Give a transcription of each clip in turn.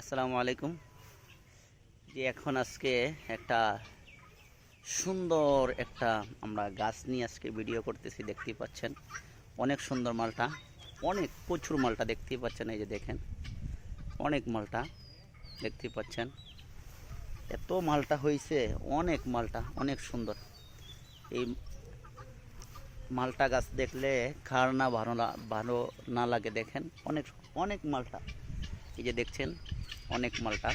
আসসালামু আলাইকুম। জি, এখন আজকে একটা সুন্দর একটা আমরা গাছ নিয়ে আজকে ভিডিও করতেছি, দেখতেই পাচ্ছেন। অনেক সুন্দর মালটা, অনেক প্রচুর মালটা দেখতেই পাচ্ছেন, এই যে দেখেন। অনেক মালটা দেখতেই পাচ্ছেন। এত মালটা হয়েছে অনেক মালটা, অনেক সুন্দর। এই মালটা গাছ দেখলে খার না ভালো না- ভালো না লাগে দেখেন। অনেক অনেক মালটা। এই যে দেখছেন, অনেক মালটা।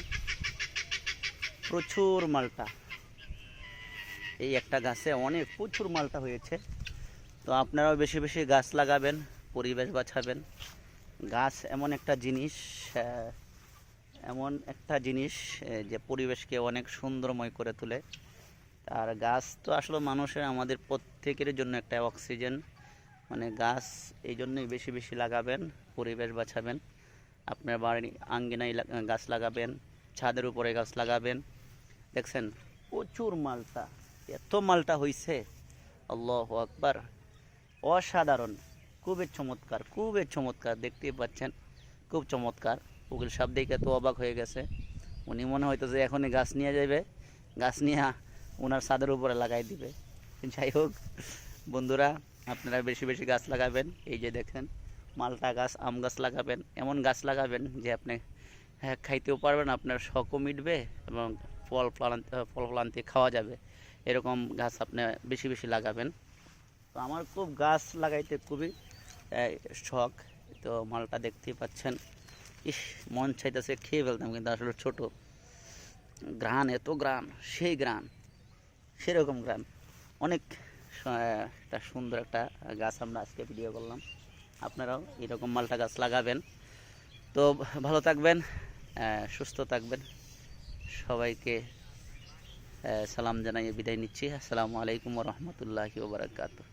প্রচুর মালটা। এই একটা গাছে অনেক প্রচুর মালটা হয়েছে। তো আপনারাও বেশি বেশি গাছ লাগাবেন, পরিবেশ বাঁচাবেন। গাছ এমন একটা জিনিস এমন একটা জিনিস যে পরিবেশকে অনেক সুন্দরময় করে তোলে। আর গাছ তো আসলে মানুষের আমাদের প্রত্যেকের জন্য একটা অক্সিজেন মানে গাছ এই জন্যই বেশি বেশি লাগাবেন, পরিবেশ বাঁচাবেন। আপনার বাড়ির আঙ্গিনায় গাছ লাগাবেন, ছাদের উপরে গাছ লাগাবেন। দেখছেন, প্রচুর মালটা, এত মালটা হইছে। আল্লাহ আকবার। অসাধারণ, খুবই চমৎকার খুবই চমৎকার, দেখতেই পাচ্ছেন, খুব চমৎকার। উকিল সাহেব দেখে তো অবাক হয়ে গেছে। উনি মনে হয়তো যে এখনই গাছ নিয়ে যাবে গাছ নিয়ে ওনার ছাদের উপরে লাগাই দিবে। যাই হোক, বন্ধুরা, আপনারা বেশি বেশি গাছ লাগাবেন। এই যে দেখেন, মালটা গাছ, আম গাছ লাগাবেন। এমন গাছ লাগাবেন যে আপনি হ্যাঁ খাইতেও পারবেন, আপনার শখও মিটবে এবং ফল ফলান ফল ফলান্তি খাওয়া যাবে। এরকম গাছ আপনি বেশি বেশি লাগাবেন। তো আমার খুব গাছ লাগাইতে খুবই শখ। তো মালটা দেখতেই পাচ্ছেন। ইস, মন চাইতেছে খেয়ে ফেলতাম, কিন্তু আসলে ছোট। গ্রান, এত গ্রান, সেই গ্রান। সেরকম গ্রাম। অনেক একটা সুন্দর একটা গাছ আমরা আজকে ভিডিও করলাম। আপনারাও এরকম মালটা গাছ লাগাবেন। তো ভালো থাকবেন সুস্থ থাকবেন। সবাইকে সালাম জানাইয়ে বিদায় নিচ্ছি। আসসালামু আলাইকুম রহমতুল্লাহি ওবরাকাতুহ